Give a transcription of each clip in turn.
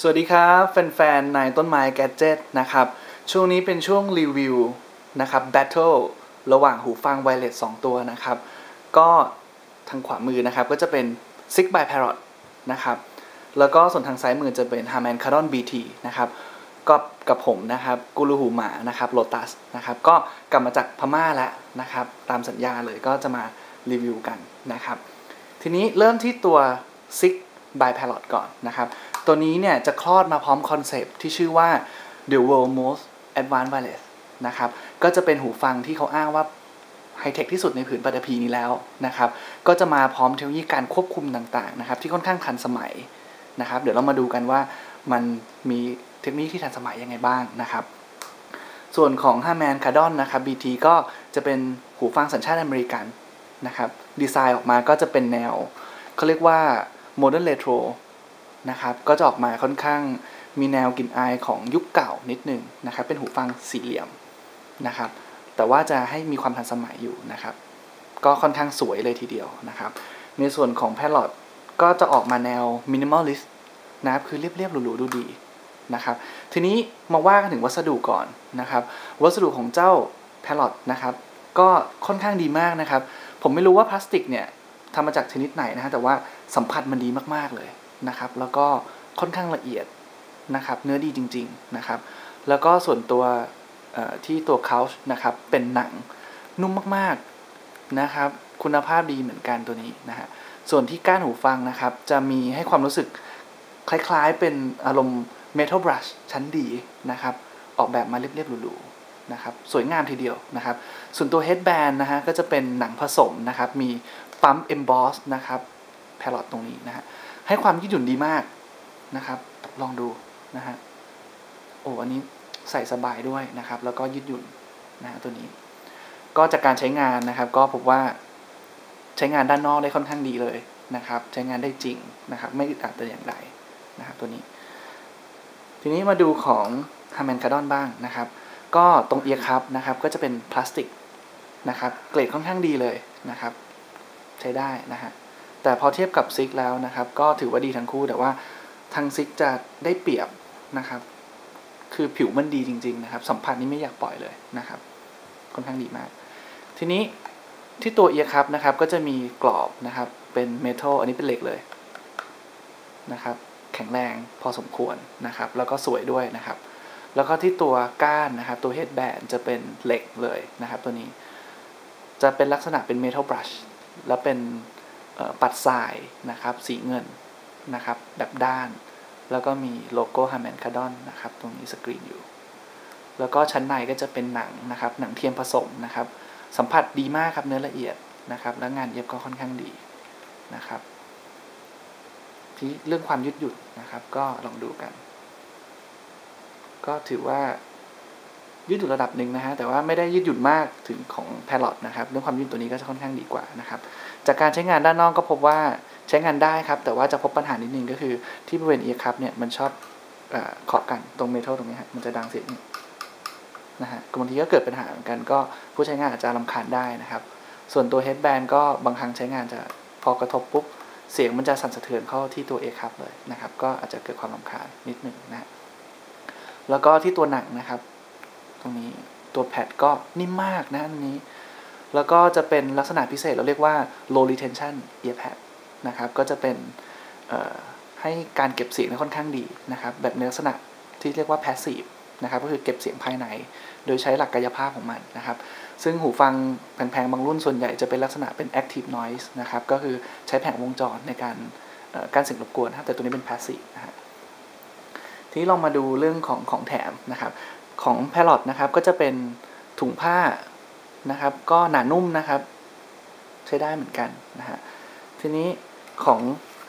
สวัสดีครับ แฟนๆ ในต้นไม้แกจ e t นะครับ ช่วงนี้เป็นช่วงรีวิวนะครับ Battle ระหว่างหูฟังไวเลส2ตัวนะครับ ก็ทางขวามือนะครับก็จะเป็น Six by Parrot นะครับ แล้วก็ส่วนทางซ้ายมือจะเป็น Harman Kardon BT นะครับก็กับผมนะครับกูรูหูหมานะครับ Lotus นะครับก็กลับมาจากพม่าแล้วนะครับตามสัญญาเลยก็จะมารีวิวกันนะครับ ทีนี้เริ่มที่ตัว Six by Parrot ก่อนนะครับ ตัวนี้เนี่ยจะคลอดมาพร้อมคอนเซปที่ชื่อว่า the world most advanced wireless นะครับ ก็จะเป็นหูฟังที่เขาอ้างว่าไฮเทคที่สุดในผืนปฐพีนี้แล้วนะครับ ก็จะมาพร้อมเทคโนโลยีการควบคุมต่างๆนะครับ ที่ค่อนข้างทันสมัยนะครับ เดี๋ยวเรามาดูกันว่ามันมีเทคโนโลยีที่ทันสมัยยังไงบ้างนะครับ ส่วนของ Harman Kardon นะครับ BT ก็จะเป็นหูฟังสัญชาติอเมริกันนะครับ ดีไซน์ออกมาก็จะเป็นแนวเขาเรียกว่า Modern Retro นะครับก็จะออกมาค่อนข้างมีแนวกลิ่นอายของยุคเก่านิดนึงนะครับเป็นหูฟังสี่เหลี่ยมนะครับแต่ว่าจะให้มีความทันสมัยอยู่นะครับก็ค่อนข้างสวยเลยทีเดียวนะครับในส่วนของแพลอตก็จะออกมาแนวมินิมอลลิสต์นะครับคือเรียบๆหรูๆดูดีนะครับทีนี้มาว่ากันถึงวัสดุก่อนนะครับวัสดุของเจ้าแพลอตนะครับก็ค่อนข้างดีมากนะครับผมไม่รู้ว่าพลาสติกเนี่ยทำมาจากชนิดไหนนะฮะแต่ว่า สัมผัสมันดีมากๆเลยนะครับ แล้วก็ค่อนข้างละเอียดนะครับ เนื้อดีจริง ๆนะครับ แล้วก็ส่วนตัวที่ตัวเคาช์นะครับเป็นหนังนุ่มมากๆนะครับ คุณภาพดีเหมือนกันตัวนี้นะฮะส่วนที่ก้านหูฟังนะครับ จะมีให้ความรู้สึกคล้ายๆเป็นอารมณ์เมทัลบรัชชั้นดีนะครับ ออกแบบมาเรียบๆหรูๆนะครับสวยงามทีเดียวนะครับ ส่วนตัวเฮดแบนนะฮะก็จะเป็นหนังผสมนะครับ มีปั๊มเอมบอสนะครับ แพลอตตรงนี้นะฮะให้ความยืดหยุ่นดีมากนะครับ ลองดูนะฮะโอ้อันนี้ใส่สบายด้วยนะครับ แล้วก็ยืดหยุ่นนะฮะตัวนี้ ก็จากการใช้งานนะครับ ก็พบว่าใช้งานด้านนอกได้ค่อนข้างดีเลยนะครับ ใช้งานได้จริงนะครับ ไม่อึดอัดแต่อย่างใดนะครับตัวนี้ ทีนี้มาดูของ Harman Kardon บ้างนะครับ ก็ตรงเอียร์คัพนะครับ ก็จะเป็นพลาสติกนะครับ เกรดค่อนข้างดีเลยนะครับ ใช้ได้นะฮะ แต่พอเทียบกับซิกแล้วนะครับ ก็ถือว่าดีทั้งคู่แต่ว่าทางซิกจะได้เปรียบนะครับ คือผิวมันดีจริง ๆ นะครับ สัมผัสนี้ไม่อยากปล่อยเลยนะครับค่อนข้างดีมาก ทีนี้ที่ตัวเอียร์คัพนะครับ ก็จะมีกรอบนะครับ เป็นเมทัลอันนี้เป็นเหล็กเลยนะครับ แข็งแรงพอสมควรนะครับ แล้วก็สวยด้วยนะครับ แล้วก็ที่ตัวก้านนะครับ ตัวเฮดแบนจะเป็นเหล็กเลยนะครับ ตัวนี้ จะเป็นลักษณะเป็นเมทัลบรัชแล้วเป็น ปัดทรายนะครับสีเงินนะครับแบบด้าน แล้วก็มีโลโก้ Harman Kardon นะครับตรงนี้สกรีนอยู่ แล้วก็ชั้นในก็จะเป็นหนังนะครับหนังเทียมผสมนะครับสัมผัสดีมากครับเนื้อละเอียดนะครับแล้วงานเย็บก็ค่อนข้างดีนะครับที่เรื่องความยืดหยุ่นนะครับก็ลองดูกัน ก็ถือว่า ยืดหยุ่นระดับหนึ่งนะฮะแต่ว่าไม่ได้ยืดหยุ่นมากถึงของแพลอตนะครับเรื่องความยืดตัวนี้ก็จะค่อนข้างดีกว่านะครับจากการใช้งานด้านนอกก็พบว่าใช้งานได้ครับ แต่ว่าจะพบปัญหานิดนึงก็คือที่บริเวณเอียร์คัพเนี่ยมันชอบเคาะกันตรงเมทัลตรงนี้ฮะมันจะดังเสียงนะฮะบางทีก็เกิดปัญหาเหมือนกันก็ผู้ใช้งานอาจจะรำคาญได้นะครับ ส่วนตัวเฮดแบนก็บางครั้งใช้งานจะพอกระทบปุ๊บเสียงมันจะสั่นสะเทือนเข้าที่ตัวเอคัพเลยนะครับ ก็อาจจะเกิดความรำคาญนิดหนึ่งนะแล้วก็ที่ตัวหนังนะครับ ตรงนี้ ตัวแพดก็นิ่มมากนะอันนี้ แล้วก็จะเป็นลักษณะพิเศษเราเรียกว่า low retention ear pad นะครับ ก็จะเป็นให้การเก็บเสียงค่อนข้างดีนะครับ แบบในลักษณะที่เรียกว่า passive นะครับ ก็คือเก็บเสียงภายใน โดยใช้หลักกายภาพของมันนะครับ ซึ่งหูฟังแพงๆ บางรุ่นส่วนใหญ่จะเป็นลักษณะเป็น active noise นะครับ ก็คือใช้แผงวงจรในการการเสียงรบกวนนะแต่ตัวนี้เป็น passive นะฮะทีนี้ลองมาดูเรื่องของของแถมนะครับ ของ p a l o t นะครับก็จะเป็นถุงผ้านะครับ ก็หนานุ่มนะครับ ใช้ได้เหมือนกันนะฮะทีนี้ของ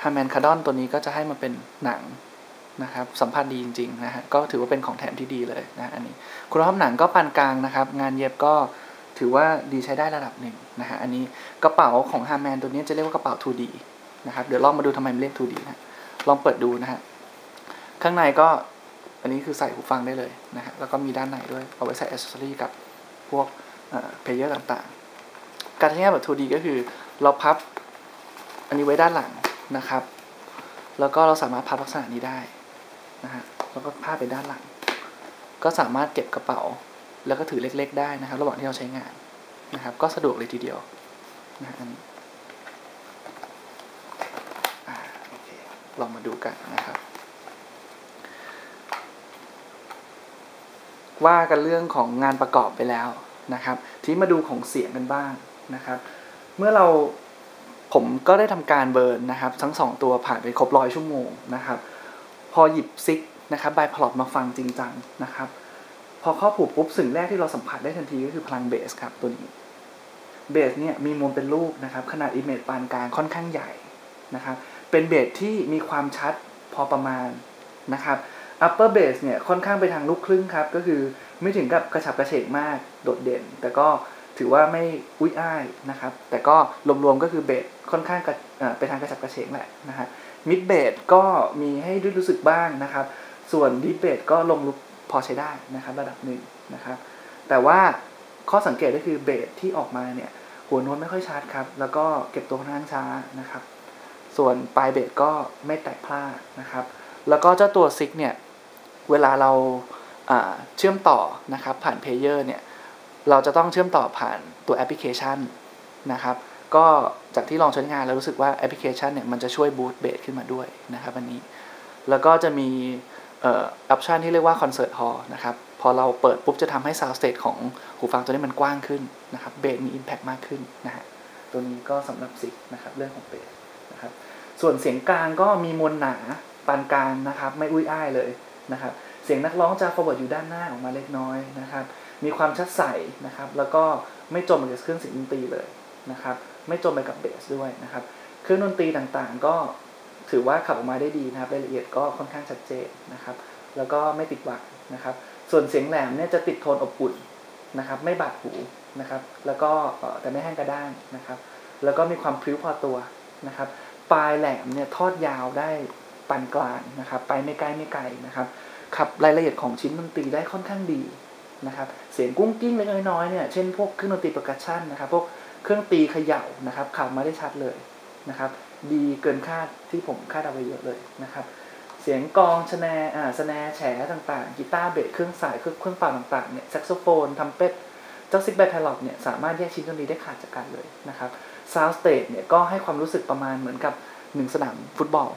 Harman Kardon ตัวนี้ก็จะให้มาเป็นหนังนะครับ สัมผัสดีจริงๆนะฮะก็ถือว่าเป็นของแถมที่ดีเลยนะอันนี้คุณภาพหนังก็ปานกลางนะครับ งานเย็บก็ถือว่าดีใช้ได้ระดับหนึ่งนะฮะอันนี้กระเป๋าของ Harman ตัวนี้จะเรียกว่ากระเป๋า 2D นะครับเดี๋ยวลองมาดูทำไมมันเรียก 2D นะลองเปิดดูนะฮะข้างในก็ อันนี้คือใส่หูฟังได้เลยนะฮะแล้วก็มีด้านในด้วยเอาไว้ใส่อ c เซสซอรี่กับพวกเพลเยอร์ต่างๆ การใช้งานแบบ 2D ก็คือเราพับอันนี้ไว้ด้านหลังนะครับ แล้วก็เราสามารถพับลักษณะนี้ได้นะฮะแล้วก็พาดไปด้านหลัง ก็สามารถเก็บกระเป๋า แล้วก็ถือเล็ก ๆ ได้นะครับ ระหว่างที่เราใช้งานนะครับ ก็สะดวกเลยทีเดียวนะอันนี้โอเคลองมาดูกันนะครับ ว่ากันเรื่องของงานประกอบไปแล้วนะครับที่มาดูของเสียงกันบ้างนะครับ เมื่อเราผมก็ได้ทำการเบิร์นนะครับ ทั้งสองตัวผ่านไปครบร้อยชั่วโมงนะครับ พอหยิบซิกนะครับไบพลอตมาฟังจริงจังนะครับ พอเข้าผูกปุ๊บสิ่งแรกที่เราสัมผัสได้ทันทีก็คือพลังเบสครับตัวนี้เบสเนี่ยมีมวลเป็นรูปนะครับ ขนาดอิมเมจปานกลางค่อนข้างใหญ่นะครับ เป็นเบสที่มีความชัดพอประมาณนะครับ upper bass เนี่ยค่อนข้างไปทางลูกครึ่งครับ ก็คือไม่ถึงกับกระฉับกระเฉงมากโดดเด่น แต่ก็ถือว่าไม่อุ้ยอ้ายนะครับ แต่ก็รวมๆก็คือเบสค่อนข้างไปทางกระฉับกระเฉงแหละนะฮะมิดเบสก็มีให้รู้สึกบ้างนะครับ ส่วนดีเบสก็ลงลุกพอใช้ได้นะครับระดับหนึ่งนะครับ แต่ว่าข้อสังเกตก็คือเบสที่ออกมาเนี่ยหัวโน้ตไม่ค่อยชัดครับ แล้วก็เก็บตัวค่อนข้างช้านะครับ ส่วนปลายเบสก็ไม่แตกพลาดนะครับ แล้วก็เจ้าตัวซิกเนี่ย เวลาเราเชื่อมต่อนะครับผ่านเพลเยอร์เนี่ยเราจะต้องเชื่อมต่อผ่านตัวแอปพลิเคชันนะครับก็จากที่ลองใช้งานแล้วรู้สึกว่าแอปพลิเคชันเนี่ยมันจะช่วยบูตเบสขึ้นมาด้วยนะครับอันนี้ แล้วก็จะมีออปชันที่เรียกว่า Concert Hall นะครับพอเราเปิดปุ๊บจะทำให้ Sound State ของหูฟังตัวนี้มันกว้างขึ้นนะครับเบสมี Impact มากขึ้นนะฮะตัวนี้ก็สำหรับสิกนะครับเรื่องของเบสนะครับส่วนเสียงกลางก็มีมวลหนาปานกลางนะครับไม่อุ้ยอ้ายเลย นะครับเสียงนักร้องจะ forward อยู่ด้านหน้าออกมาเล็กน้อยนะครับมีความชัดใสนะครับแล้วก็ไม่จมไปกับเครื่องเสียงดนตรีเลยนะครับไม่จมไปกับเบสด้วยนะครับเครื่องดนตรีต่างๆ ก็ถือว่าขับออกมาได้ดีนะครับรายละเอียดก็ค่อนข้างชัดเจนนะครับแล้วก็ไม่ติดหวักนะครับส่วนเสียงแหลมเนี่ยจะติดโทนอบอุ่นนะครับไม่บาดหูนะครับแล้วก็แต่ไม่แห้งกระด้างนะครับแล้วก็มีความพริ้วพอตัวนะครับปลายแหลมเนี่ยทอดยาวได้ ปานกลางนะครับ ไปไม่ใกลไม่ไกลนะครับขับรายละเอียดของชิ้นดนตรีได้ค่อนข้างดีนะครับ เสียงกุ้งกิ้งเล็กน้อยเนี่ยเช่นพวกเครื่องดนตรีประกัชันนะครับ พวกเครื่องตีเขย่านะครับขับมาได้ชัดเลยนะครับ ดีเกินคาดที่ผมคาดเอาไว้เยอะเลยนะครับ เสียงกองชแนอ่าสแนแฉต่างๆ กีตาร์เบสเครื่องสายเครื่องเครื่องเป่าต่างๆเนี่ยแซกโซโฟนทัมเป็ดเจ้าซิกแบทไทล็อกเนี่ยสามารถแยกชิ้นดนตรีได้ขาดจากกันเลยนะครับซาวสเตจเนี่ยก็ให้ความรู้สึกประมาณเหมือนกับหนึ่งสนามฟุตบอล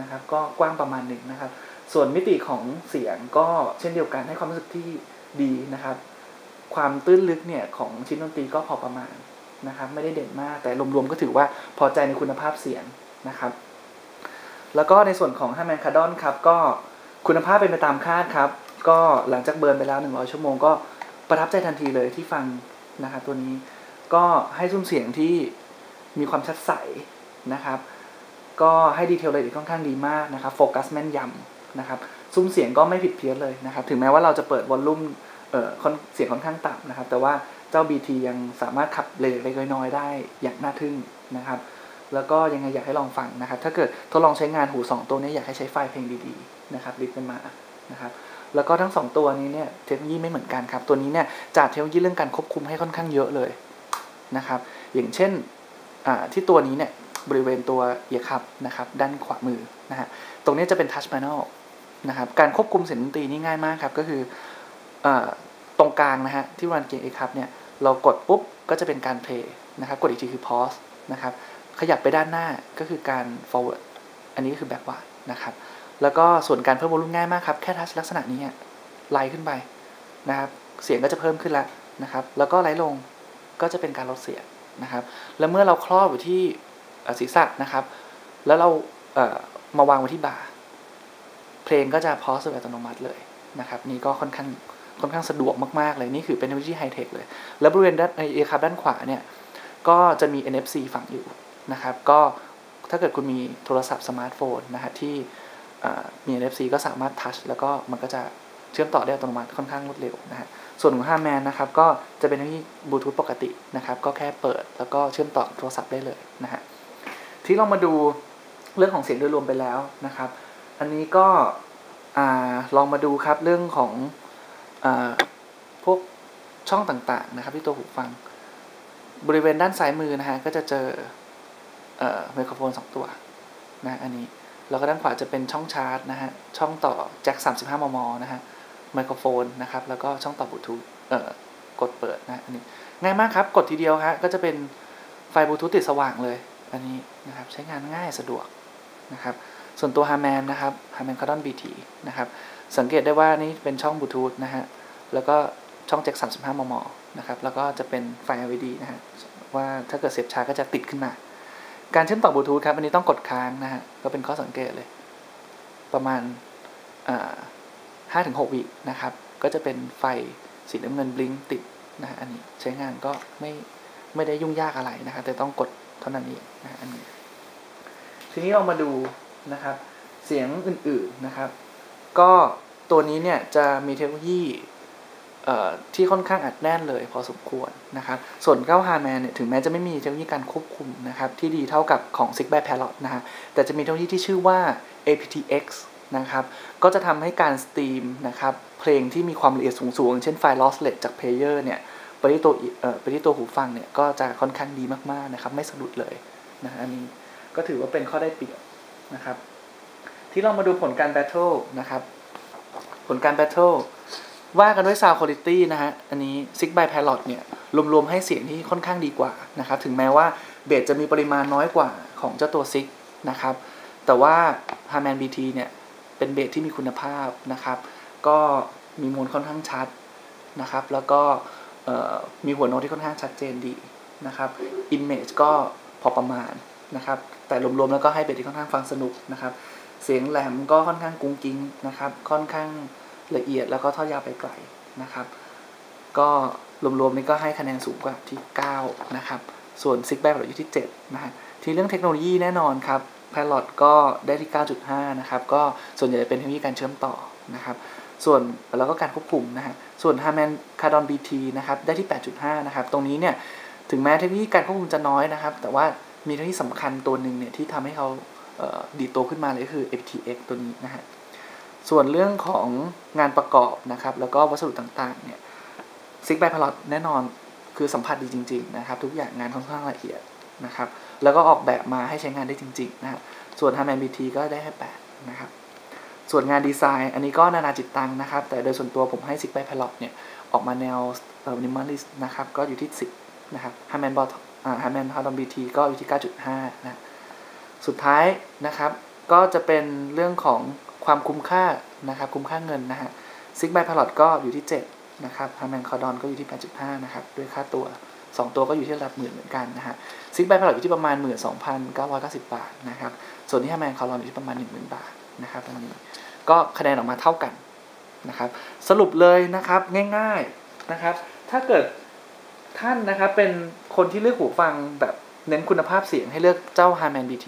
นะครับ ก็กว้างประมาณหนึ่งนะครับ ส่วนมิติของเสียงก็เช่นเดียวกันให้ความรู้สึกที่ดีนะครับ ความตื้นลึกเนี่ยของชิ้นดนตรีก็พอประมาณนะครับ ไม่ได้เด่นมากแต่รวมๆก็ถือว่าพอใจในคุณภาพเสียงนะครับ แล้วก็ในส่วนของฮาแมนคาดอนครับก็คุณภาพเป็นไปตามคาดครับ ก็หลังจากเบิร์นไปแล้ว 100 ชั่วโมงก็ประทับใจทันทีเลยที่ฟังนะครับตัวนี้ก็ให้ซุ้มเสียงที่มีความชัดใสนะครับ ก็ให้ดีเทลเลยค่อนข้างดีมากนะครับโฟกัสแม่นยำนะครับซุ้มเสียงก็ไม่ผิดเพี้ยนเลยนะครับถึงแม้ว่าเราจะเปิดวอลลุ่มเอ่อเสียงค่อนข้างต่ำนะครับ แต่ว่าเจ้า BT ยังสามารถขับเล็กๆน้อยๆได้อย่างน่าทึ่งนะครับแล้วก็ยังไงอยากให้ลองฟังนะครับ ถ้าเกิดทดลองใช้งานหู 2 ตัวนี้อยากให้ใช้ไฟล์เพลงดีๆนะครับลิสต์กันมานะครับแล้วก็ทั้ง 2 ตัวนี้เนี่ยเทคโนโลยีไม่เหมือนกันครับ ตัวนี้เนี่ยจัดเทคโนโลยีเรื่องการควบคุมให้ค่อนข้างเยอะเลยนะครับอย่างเช่นที่ตัวนี้เนี่ย บริเวณตัวเอียคับนะครับด้านขวามือนะฮะตรงนี้จะเป็นทัชแพน n ลนะครับการควบคุมเสียงดนตรีนี่ง่ายมากครับก็คือตรงกลางนะฮะที่รันเกียร์เอคับเนี่ยเรากดปุ๊บก็จะเป็นการเพลย์นะครับกดอีกทีคือ pause นะครับขยับไปด้านหน้าก็คือการ forward อันนี้ก็คือ backward นะครับแล้วก็ส่วนการเพิ่มวอลุ่มง่ายมากครับ แค่ทัชลักษณะนี้ไล่ขึ้นไปนะครับเสียงก็จะเพิ่มขึ้นแล้วนะครับแล้วก็ไล่ลงก็จะเป็นการลดเสียงนะครับแล้วเมื่อเราครอบอยู่ที่ ศีรษะนะครับ แล้วเราเมาวางไว้ที่บ่า เพลงก็จะพอสโดยอัตโนมัติเลยนะครับ นี่ก็ค่อนข้างค่อนข้างสะดวกมาก ๆ เลย นี่คือเป็นเทคโนโลยีไฮเทคเลย แล้วบริเวณด้านเอคับด้านขวาเนี่ย ก็จะมี NFC ฝังอยู่นะครับ ก็ถ้าเกิดคุณมีโทรศัพท์สมาร์ทโฟนนะฮะที่มี NFC ก็สามารถทัชแล้วก็มันก็จะเชื่อมต่อได้อัตโนมัติค่อนข้างรวดเร็วนะฮะ ส่วนของฮาแมนนะครับก็จะเป็นที่บลูทูธปกตินะครับ ก็แค่เปิดแล้วก็เชื่อมต่อโทรศัพท์ได้เลยนะฮะ ที่เรามาดูเรื่องของเสียงโดยรวมไปแล้วนะครับ อันนี้ก็ลองมาดูครับเรื่องของพวกช่องต่างๆนะครับ ที่ตัวหูฟัง บริเวณด้านซ้ายมือนะฮะก็จะเจอไมโครโฟนสองตัวนะอันนี้แล้วก็ด้านขวาจะเป็นช่องชาร์จนะฮะช่องต่อแจ็ค35 มมนะฮะไมโครโฟนนะครับแล้วก็ช่องต่อบลูทูธเอ่อกดเปิดนะอันนี้ง่ายมากครับกดทีเดียวฮะก็จะเป็นไฟบลูทูธติดสว่างเลย อันนี้นะครับใช้งานง่ายสะดวกนะครับส่วนตัว h a r m a n นะครับ h a r m a n Cardon BT นะครับสังเกตได้ว่านี่เป็นช่องบลูทูธนะฮะแล้วก็ช่องแจ็ค35 มมนะครับแล้วก็จะเป็นไฟ LED นะฮะว่าถ้าเกิดเสียบชาร์ก็จะติดขึ้นมา การเชื่อมต่อบลูทูธครับอันนี้ต้องกดค้างนะฮะก็เป็นข้อสังเกตเลย ประมาณห้าถึงหกวินะครับ ก็จะเป็นไฟสีน้ำเงินบลิงติดนะอันนี้ใช้งานก็ไม่ไม่ได้ยุ่งยากอะไรนะครับแต่ต้องกด เท่านั้นเองนะอันนี้ ทีนี้เรามาดูนะครับ เสียงอื่นๆนะครับ ก็ตัวนี้เนี่ยจะมีเทคโนโลยีที่ค่อนข้างอัดแน่นเลยพอสมควรนะครับ ส่วน9 h a r m a n เนี่ยถึงแม้จะไม่มีเทคโนโลยีการควบคุมนะครับที่ดีเท่ากับของ s i g b a r Parrot นะฮะแต่จะมีเทคโนโลยีที่ชื่อว่า aptX นะครับ ก็จะทำให้การสตรีมนะครับเพลงที่มีความละเอียดสูงๆเช่นไฟล์ lossless จากเพลเยอร์เนี่ย ไปที่ตัวเอ่อไปที่ตัวหูฟังเนี่ยก็จะค่อนข้างดีมากๆนะครับ ไม่สะดุดเลยนะอันนี้ก็ถือว่าเป็นข้อได้เปรียบนะครับ ที่เรามาดูผลการแบทเทิลนะครับ ผลการแบทเทิลว่ากันด้วย sound quality นะฮะ อันนี้ Sig by Parrot เนี่ย รวม ๆ ให้เสียงที่ค่อนข้างดีกว่านะครับ ถึงแม้ว่าเบสจะมีปริมาณน้อยกว่าของเจ้าตัว Sig นะครับ แต่ว่า Harman BT เนี่ย เป็นเบสที่มีคุณภาพนะครับ ก็มีมูลค่อนข้างชัดนะครับ แล้วก็ มีหัวโน้ตที่ค่อนข้างชัดเจนดีนะครับ Image ก็พอประมาณนะครับ แต่รวมๆแล้วก็ให้เบสที่ค่อนข้างฟังสนุกนะครับ เสียงแหลมก็ค่อนข้างกุ้งกิ้งนะครับ ค่อนข้างละเอียดแล้วก็ทอดยาวไปไกลนะครับ ก็รวมๆนี่ก็ให้คะแนนสูงกว่าที่ 9 นะครับ ส่วนซิกแบ็กเราอยู่ที่ 7 นะฮะ ทีเรื่องเทคโนโลยีแน่นอนครับ Pilot ก็ได้ที่ 9.5 นะครับ ก็ส่วนใหญ่เป็นเทคโนโลยีการเชื่อมต่อนะครับ ส่วนแล้วก็การควบคุมนะฮะส่วน Harman Kardon BT นะครับได้ที่ 8.5 นะครับ ตรงนี้เนี่ยถึงแม้เทคโนโลยีการควบคุมจะน้อยนะครับ แต่ว่ามีเทคโนโลยีสำคัญตัวหนึ่งเนี่ยที่ทำให้เขาดีโตขึ้นมาเลยก็คือ FTX ตัวนี้นะฮะส่วนเรื่องของงานประกอบนะครับ แล้วก็วัสดุต่างๆเนี่ยซิกไบพลอตแน่นอนคือสัมผัสดีจริง ๆ นะครับ ทุกอย่างงานค่อนข้างละเอียดนะครับ แล้วก็ออกแบบมาให้ใช้งานได้จริง ๆ นะฮะส่วน h a r m a n BT ก็ได้ให้8นะครับ ส่วนงานดีไซน์ อันนี้ก็นานาจิตตังนะครับ แต่โดยส่วนตัวผมให้ซิกไบพลอตเนี่ย ออกมาแนวเอ่อ minimalist นะครับ ก็อยู่ที่ 10 นะครับ h a r m a n Bot อ่า h a r m a n Hardon BT ก็อยู่ที่ 9.5 นะ สุดท้ายนะครับ ก็จะเป็นเรื่องของความคุ้มค่านะครับ คุ้มค่าเงินนะฮะซิกไบพลอตก็อยู่ที่ 7 นะครับฮาร์แมนคอร์ดอนก็อยู่ที่ 8.5 นะครับ ด้วยค่าตัว 2 ตัวก็อยู่ที่ระดับหมื่นเหมือนกันนะฮะซิกไบพลอตอยู่ที่ประมาณ 12,990 บาทนะครับ ส่วนที่ฮาร์แมนคอร์ดอนอยู่ที่ประมาณ 10,000 บาท นะครับตรงนี้ก็คะแนนออกมาเท่ากันนะครับสรุปเลยนะครับง่ายๆนะครับ ถ้าเกิดท่านนะครับเป็นคนที่เลือกหูฟังแบบเน้นคุณภาพเสียงให้เลือกเจ้า Harman BT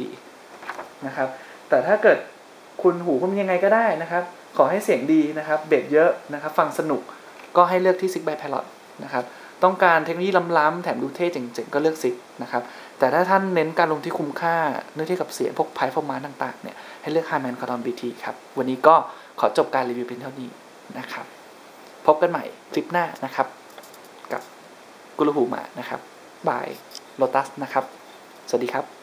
นะครับแต่ถ้าเกิดคุณหูคุณยังไงก็ได้นะครับ ขอให้เสียงดีนะครับเบสเยอะนะครับฟังสนุกก็ให้เลือกที่ Sig by Pilot นะครับต้องการเทคโนโลยีล้ำๆแถมดูเท่เจ๋งๆ ก็เลือก Sig นะครับ แต่ถ้าท่านเน้นการลงที่คุ้มค่าเนื่องที่กับเสียงพวกไพฟอร์มานต่างๆเนี่ยให้เลือก h i g h m a n c a r o n BT ครับ วันนี้ก็ขอจบการรีวิวเพียงเท่านี้นะครับ พบกันใหม่คลิปหน้านะครับ กับกุลหูมานะครับบายโลตัสนะครับ สวัสดีครับ